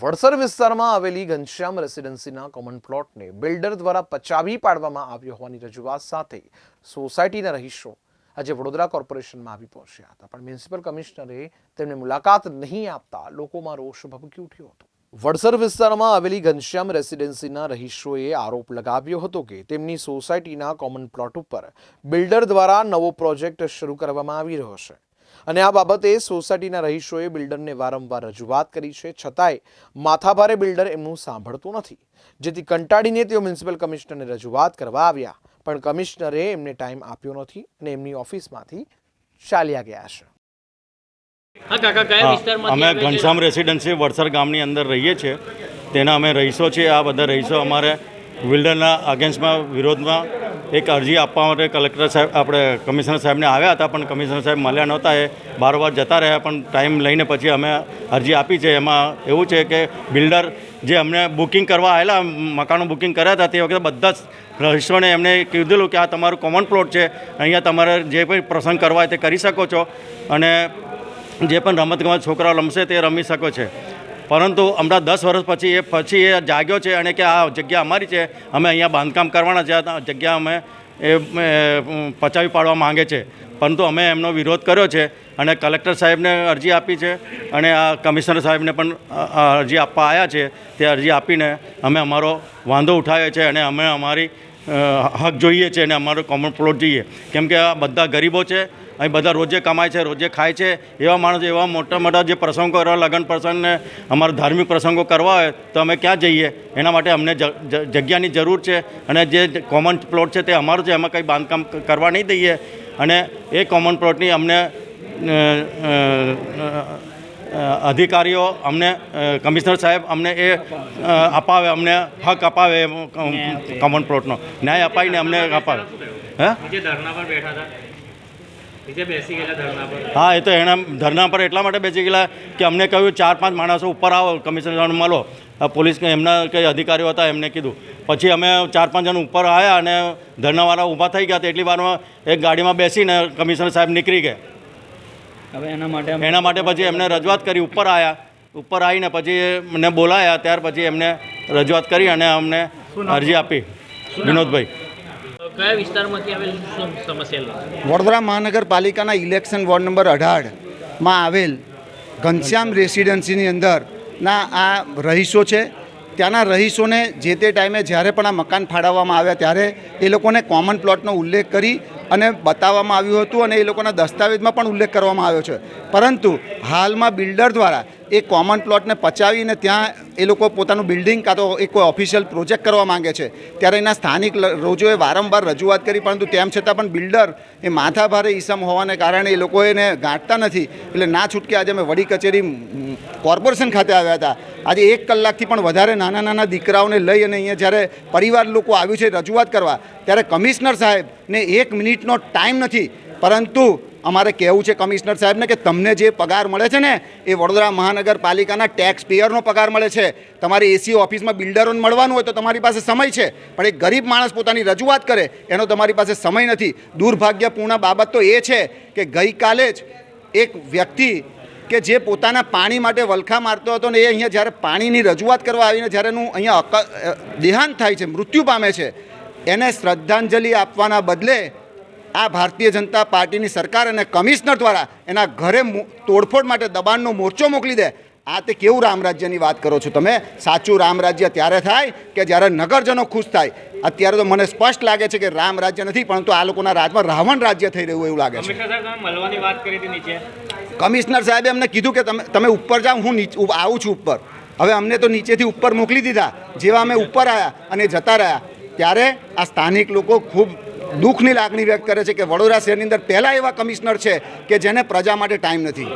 વડસર વિસ્તારમાં આવેલી ઘનશ્યામ રેસિડેન્સીના કોમન પ્લોટને બિલ્ડર દ્વારા પચાવી પાડવામાં આવ્યો હોવાની રજૂઆત સાથે સોસાયટીના રહીશો આજે વડોદરા કોર્પોરેશનમાં આવી પહોંચ્યા હતા. પણ મ્યુનિસિપલ કમિશનરે તેમને મુલાકાત નહીં આપતા લોકોમાં રોષ ભભકી ઉઠ્યો હતો. વડસર વિસ્તારમાં આવેલી ઘનશ્યામ રેસિડેન્સીના રહીશોએ આરોપ લગાવ્યો હતો કે તેમની સોસાયટીના કોમન પ્લોટ ઉપર બિલ્ડર દ્વારા નવો પ્રોજેક્ટ શરૂ કરવામાં આવી રહ્યો છે. અને આ બાબતે સોસાયટીના રહીશોએ બિલ્ડરને વારંવાર રજૂઆત કરી છે. છતાંય માથાભારે બિલ્ડર એમનું સાંભળતું નથી. જેથી કંટાળીને તેઓ મ્યુનિસિપલ કમિશનરને રજૂઆત કરવા આવ્યા. પણ કમિશનરે એમને ટાઈમ આપ્યો નથી અને એમની ઓફિસમાંથી ચાલ્યા ગયા છે. અમે ઘનશ્યામ રેસિડેન્સી વડસર ગામની અંદર રહીએ છીએ. તેના અમે રહીશો છીએ. આ બધા રહીશો અમારે બિલ્ડરના અગેન્સ્ટમાં વિરોધમાં એક અરજી આપવા માટે કલેક્ટર સાહેબ, આપણે કમિશનર સાહેબને આવ્યા હતા, પણ કમિશનર સાહેબ મળ્યા નહોતા, એ બારોબાર જતા રહ્યા, પણ ટાઈમ લઈને પછી અમે અરજી આપી છે. એમાં એવું છે કે બિલ્ડર જે અમને બુકિંગ કરવા આવેલા મકાનો બુકિંગ કર્યા હતા, તે વખતે બધા જ રહીશોને એમને કીધેલું કે આ તમારું કોમન પ્લોટ છે, અહીંયા તમારે જે પણ પ્રસંગ કરવા હોય તે કરી શકો છો અને જે પણ રમતગમત છોકરાઓ રમશે તે રમી શકો છે. પરંતુ હમણાં દસ વર્ષ પછી એ પછી એ જાગ્યો છે અને કે આ જગ્યા અમારી છે, અમે અહીંયા બાંધકામ કરવાના છે જગ્યા અમે એ પચાવી પાડવા માંગે છે. પરંતુ અમે એમનો વિરોધ કર્યો છે અને કલેક્ટર સાહેબને અરજી આપી છે અને આ કમિશનર સાહેબને પણ અરજી આપવા આવ્યા છે. તે અરજી આપીને અમે અમારો વાંધો ઉઠાવ્યો છે અને અમે અમારી હક જોઈએ છે અને અમારો કોમન પ્લોટ જોઈએ. કેમ કે આ બધા ગરીબો છે અહીં બધા રોજે કમાય છે રોજે ખાય છે. એવા માણસો એવા મોટા મોટા જે પ્રસંગો કરવા લગ્ન પ્રસંગને અમારા ધાર્મિક પ્રસંગો કરવા હોય તો અમે ક્યાં જઈએ? એના માટે અમને જગ્યાની જરૂર છે. અને જે કોમન પ્લોટ છે તે અમારું છે એમાં કંઈ બાંધકામ કરવા નહીં દઈએ. અને એ કોમન પ્લોટની અમને અધિકારીઓ અમને કમિશનર સાહેબ અમને એ અપાવે અમને હક અપાવે એમ, કોમન પ્લોટનો ન્યાય અપાવીને અમને અપાવે. હે? હા એ તો એના ધરના પર એટલા માટે બેસી ગયેલા કે અમને કહ્યું ચાર પાંચ માણસો ઉપર આવો કમિશનર મળો. પોલીસ કે એમના કંઈ અધિકારીઓ હતા એમને કીધું. પછી અમે ચાર પાંચ જણ ઉપર આવ્યા અને ધરનાવાળા ઊભા થઈ ગયા. તો એટલી વારમાં એક ગાડીમાં બેસીને કમિશનર સાહેબ નીકળી ગયા. હવે એના માટે એના માટે પછી એમને રજૂઆત કરી ઉપર આવ્યા ઉપર આવીને પછી મને બોલાયા. ત્યાર પછી એમને રજૂઆત કરી અને અમને અરજી આપી. વિનોદભાઈ. કયા વિસ્તારમાંથી આવેલ સમસ્યા વડોદરા મહાનગરપાલિકાના ઇલેક્શન વોર્ડ નંબર અઢારમાં આવેલ ઘનશ્યામ રેસિડેન્સીની અંદરના આ રહીશો છે. ત્યાંના રહીશોને જે તે ટાઈમે જ્યારે પણ આ મકાન ફાળવવામાં આવ્યા ત્યારે એ લોકોને કોમન પ્લોટનો ઉલ્લેખ કરી અને બતાવવામાં આવ્યું હતું અને એ લોકોના દસ્તાવેજમાં પણ ઉલ્લેખ કરવામાં આવ્યો છે. પરંતુ હાલમાં બિલ્ડર દ્વારા એ કોમન પ્લોટને પચાવીને ત્યાં એ લોકો પોતાનું બિલ્ડિંગ કાં તો એક કોઈ ઓફિશિયલ પ્રોજેક્ટ કરવા માંગે છે. ત્યારે એના સ્થાનિક રોજોએ વારંવાર રજૂઆત કરી, પરંતુ તેમ છતાં પણ બિલ્ડર એ માથાભારે ઈસમ હોવાને કારણે એ લોકો એને ગાંઠતા નથી. એટલે ના છૂટકે આજે અમે વડી કચેરી કોર્પોરેશન ખાતે આવ્યા હતા. આજે એક કલાકથી પણ વધારે નાના નાના દીકરાઓને લઈ અને અહીંયા જ્યારે પરિવાર લોકો આવ્યું છે રજૂઆત કરવા, ત્યારે કમિશનર સાહેબને એક મિનિટનો ટાઈમ નથી. પરંતુ અમારે કહેવું છે કમિશનર સાહેબને કે તમને જે પગાર મળે છે ને, એ વડોદરા મહાનગરપાલિકાના ટેક્સ પેયરનો પગાર મળે છે. તમારી એસી ઓફિસમાં બિલ્ડરોને મળવાનું હોય તો તમારી પાસે સમય છે, પણ એક ગરીબ માણસ પોતાની રજૂઆત કરે, એનો તમારી પાસે સમય નથી. દુર્ભાગ્યપૂર્ણ બાબત તો એ છે કે ગઈકાલે જ એક વ્યક્તિ કે જે પોતાના પાણી માટે વલખા મારતો હતો ને એ અહીંયા જ્યારે પાણીની રજૂઆત કરવા આવીને જ્યારે એનું અહીંયા દેહાંત થાય છે, મૃત્યુ પામે છે, એને શ્રદ્ધાંજલિ આપવાના બદલે આ ભારતીય જનતા પાર્ટીની સરકાર અને કમિશનર દ્વારા એના ઘરે તોડફોડ માટે દબાણનો મોરચો મોકલી દે. આ તે કેવું રામ રાજ્યની વાત કરો છો તમે? સાચું રામ રાજ્ય ત્યારે થાય કે જ્યારે નગરજનો ખુશ થાય? અત્યારે તો મને સ્પષ્ટ લાગે છે કે રામ રાજ્ય નથી પરંતુ આ લોકોના રાજમાં રાવણ રાજ્ય થઈ રહ્યું એવું લાગે છે. કમિશનર સાહેબ તમે મળવાની વાત કરી કમિશનર સાહેબે અમને કીધું કે તમે તમે ઉપર જાઓ હું નીચે આવું છું ઉપર. હવે અમને તો નીચેથી ઉપર મોકલી દીધા. જેવા અમે ઉપર આવ્યા અને જતા રહ્યા. ત્યારે આ સ્થાનિક લોકો ખૂબ દુઃખની લાગણી વ્યક્ત કરે છે કે વડોદરા શહેરની અંદર પહેલાં એવા કમિશનર છે કે જેને પ્રજા માટે ટાઈમ નથી.